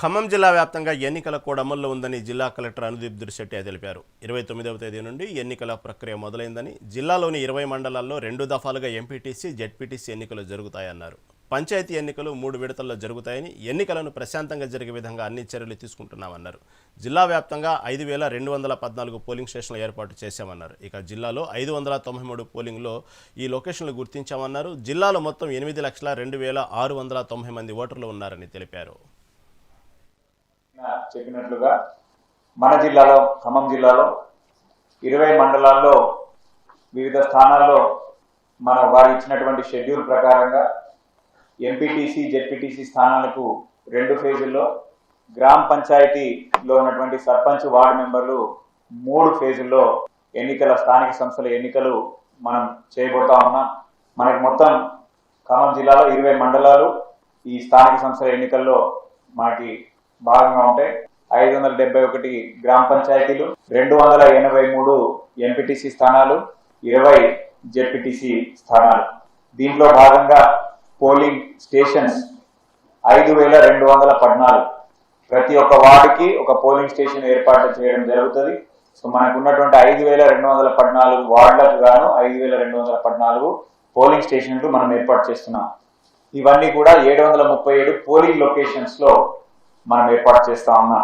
ఖమ్మం జిల్లా వ్యాప్తంగా ఎన్నికల కోడ్ అమల్లో ఉందని జిల్లా కలెక్టర్ అనుదీప్ దురిశెట్టి తెలిపారు. ఇరవై తొమ్మిదవ తేదీ నుండి ఎన్నికల ప్రక్రియ మొదలైందని జిల్లాలోని ఇరవై మండలాల్లో రెండు దఫాలుగా ఎంపీటీసీ జెడ్పీటీసీ ఎన్నికలు జరుగుతాయన్నారు. పంచాయతీ ఎన్నికలు మూడు విడతల్లో జరుగుతాయని ఎన్నికలను ప్రశాంతంగా జరిగే విధంగా అన్ని చర్యలు తీసుకుంటున్నామన్నారు. జిల్లా వ్యాప్తంగా ఐదు వేల రెండు వందల పద్నాలుగు పోలింగ్ స్టేషన్లు ఏర్పాటు చేశామన్నారు. ఇక జిల్లాలో ఐదు వందల తొంభై మూడు పోలింగ్లో ఈ లొకేషన్లు గుర్తించామన్నారు. జిల్లాలో మొత్తం ఎనిమిది లక్షల రెండు వేల ఆరు వందల తొంభై మంది ఓటర్లు ఉన్నారని తెలిపారు. చెప్పినట్లుగా మన జిల్లాలో ఖమ్మం జిల్లాలో ఇరవై మండలాల్లో వివిధ స్థానాల్లో మన వారు ఇచ్చినటువంటి షెడ్యూల్ ప్రకారంగా ఎంపీటీసీ జెడ్పీటీసీ స్థానాలకు రెండు ఫేజుల్లో గ్రామ పంచాయతీలో ఉన్నటువంటి సర్పంచ్ వార్డు మెంబర్లు మూడు ఫేజుల్లో ఎన్నికల స్థానిక సంస్థల ఎన్నికలు మనం చేయబోతా ఉన్నాం. మనకి మొత్తం ఖమ్మం జిల్లాలో ఇరవై మండలాలు ఈ స్థానిక సంస్థల ఎన్నికల్లో మనకి భాగంగా ఉంటాయి ఐదు వందల డెబ్బై ఒకటి గ్రామ పంచాయతీలు రెండు వందల ఎనభై మూడు ఎంపీటీసీ స్థానాలు ఇరవై జెడ్పీటీసీ స్థానాలు. దీంట్లో భాగంగా పోలింగ్ స్టేషన్స్ ఐదు వేల రెండు వందల పద్నాలుగు. ప్రతి ఒక్క వార్డుకి ఒక పోలింగ్ స్టేషన్ ఏర్పాటు చేయడం జరుగుతుంది. సో మనకు ఉన్నటువంటి ఐదు వేల రెండు వందల పద్నాలుగు వార్డులకు గాను ఐదు వేల రెండు వందల పద్నాలుగు పోలింగ్ స్టేషన్లు మనం ఏర్పాటు చేస్తున్నాం. ఇవన్నీ కూడా ఏడు వందల ముప్పై ఏడు పోలింగ్ లొకేషన్స్లో మనం ఏర్పాటు చేస్తా ఉన్న.